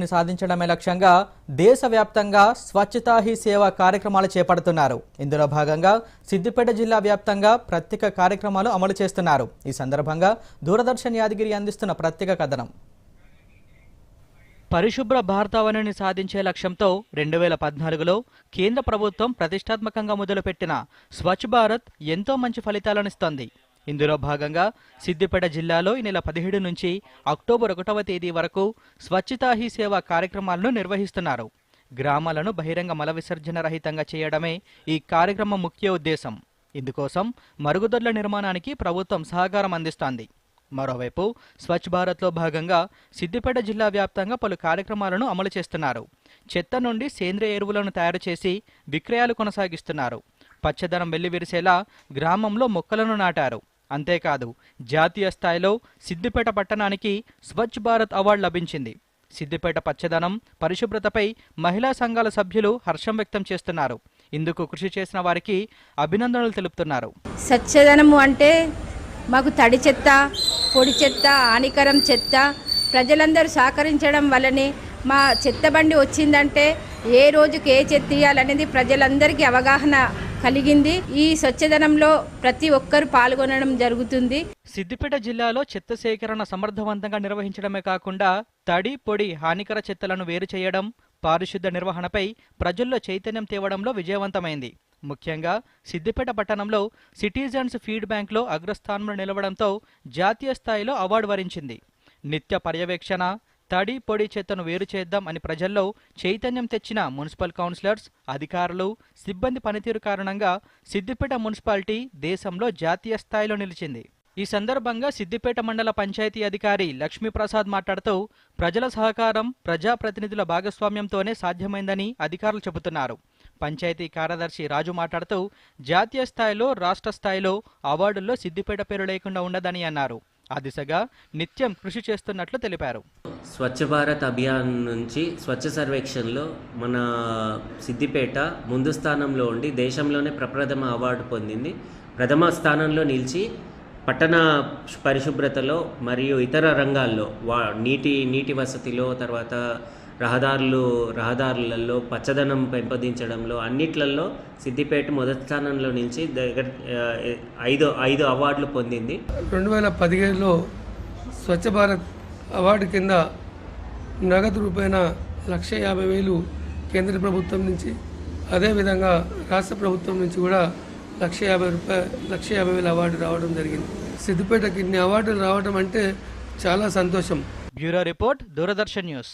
ని సాధించడమే లక్ష్యంగా దేశవ్యాప్తంగా స్వచ్ఛతా హీ సేవ కార్యక్రమాలు చేపడుతున్నారు. ఇందులో భాగంగా సిద్దిపేట జిల్లా వ్యాప్తంగా ప్రత్యేక కార్యక్రమాలు అమలు చేస్తున్నారు. ఈ సందర్భంగా దూరదర్శన్ యాదగిరి అందిస్తున్న ప్రత్యేక కథనం. పరిశుభ్ర భారతావనిని సాధించే లక్ష్యంతో రెండు వేల పద్నాలుగులో కేంద్ర ప్రభుత్వం ప్రతిష్టాత్మకంగా మొదలుపెట్టిన స్వచ్ఛ భారత్ ఎంతో మంచి ఫలితాలనిస్తోంది ఇందులో భాగంగా సిద్దిపేట జిల్లాలో ఈ నెల పదిహేడు నుంచి అక్టోబర్ ఒకటవ తేదీ వరకు స్వచ్ఛతా హీ సేవ కార్యక్రమాలను నిర్వహిస్తున్నారు. గ్రామాలను బహిరంగ మల విసర్జన రహితంగా చేయడమే ఈ కార్యక్రమం ముఖ్య ఉద్దేశం. ఇందుకోసం మరుగుదొడ్ల నిర్మాణానికి ప్రభుత్వం సహకారం అందిస్తోంది. మరోవైపు స్వచ్ఛ భారత్లో భాగంగా సిద్దిపేట జిల్లా వ్యాప్తంగా పలు కార్యక్రమాలను అమలు చేస్తున్నారు. చెత్త నుండి సేంద్రియ ఎరువులను తయారు చేసి విక్రయాలు కొనసాగిస్తున్నారు. పచ్చదనం వెల్లివిరిసేలా గ్రామంలో మొక్కలను నాటారు. అంతేకాదు జాతీయ స్థాయిలో సిద్దిపేట పట్టణానికి స్వచ్ఛ భారత్ అవార్డు లభించింది. సిద్దిపేట పచ్చదనం పరిశుభ్రతపై మహిళా సంఘాల సభ్యులు హర్షం వ్యక్తం చేస్తున్నారు. ఇందుకు కృషి చేసిన వారికి అభినందనలు తెలుపుతున్నారు. స్వచ్ఛదనము అంటే మాకు తడి చెత్త పొడి చెత్త హానికరం చెత్త ప్రజలందరూ సహకరించడం వల్లనే మా చెత్త బండి వచ్చిందంటే ఏ రోజుకి ఏ చెత్త ఇవ్వాలనేది ప్రజలందరికీ అవగాహన కలిగింది. ఈ స్వచ్ఛదనంలో ప్రతి ఒక్కరు పాల్గొనడం జరుగుతుంది. సిద్దిపేట జిల్లాలో చెత్త సేకరణ సమర్థవంతంగా నిర్వహించడమే కాకుండా తడి పొడి హానికర చెత్తలను వేరు చేయడం పారిశుద్ధ నిర్వహణపై ప్రజల్లో చైతన్యం తేవడంలో విజయవంతమైంది. ముఖ్యంగా సిద్దిపేట పట్టణంలో సిటిజన్స్ ఫీడ్ బ్యాంక్లో అగ్రస్థానంలో నిలవడంతో జాతీయ స్థాయిలో అవార్డు వరించింది. నిత్య పర్యవేక్షణ తడి పొడి చెత్తను వేరు చేద్దాం అని ప్రజల్లో చైతన్యం తెచ్చిన మున్సిపల్ కౌన్సిలర్స్ అధికారులు సిబ్బంది పనితీరు కారణంగా సిద్దిపేట మున్సిపాలిటీ దేశంలో జాతీయ స్థాయిలో నిలిచింది. ఈ సందర్భంగా సిద్దిపేట మండల పంచాయతీ అధికారి లక్ష్మీప్రసాద్ మాట్లాడుతూ ప్రజల సహకారం ప్రజాప్రతినిధుల భాగస్వామ్యంతోనే సాధ్యమైందని అధికారులు చెబుతున్నారు. పంచాయతీ కార్యదర్శి రాజు మాట్లాడుతూ జాతీయ స్థాయిలో రాష్ట్ర స్థాయిలో అవార్డుల్లో సిద్దిపేట పేరు లేకుండా ఉండదని అన్నారు. ఆ దిశగా నిత్యం కృషి చేస్తున్నట్లు తెలిపారు. స్వచ్ఛ భారత్ అభియాన్ నుంచి స్వచ్ఛ సర్వేక్షణలో మన సిద్దిపేట ముందు స్థానంలో ఉండి దేశంలోనే ప్రప్రథమ అవార్డు పొందింది. ప్రథమ స్థానంలో నిలిచి పట్టణ పరిశుభ్రతలో మరియు ఇతర రంగాల్లో వా నీటి నీటి వసతిలో తర్వాత రహదారులు రహదారులలో పచ్చదనం పెంపొందించడంలో అన్నిట్లలో సిద్దిపేట మొదటి స్థానంలో నిలిచి దగ్గర ఐదు ఐదు అవార్డులు పొందింది. రెండు వేల పదిహేడులో స్వచ్ఛ భారత్ అవార్డు కింద నగదు రూపాయన లక్ష యాభై వేలు కేంద్ర ప్రభుత్వం నుంచి అదేవిధంగా రాష్ట్ర ప్రభుత్వం నుంచి కూడా లక్ష యాభై రూపాయ లక్ష యాభై వేల అవార్డు రావడం జరిగింది. సిద్దిపేటకి ఇన్ని అవార్డులు రావడం అంటే చాలా సంతోషం. Bureau report Doordarshan news.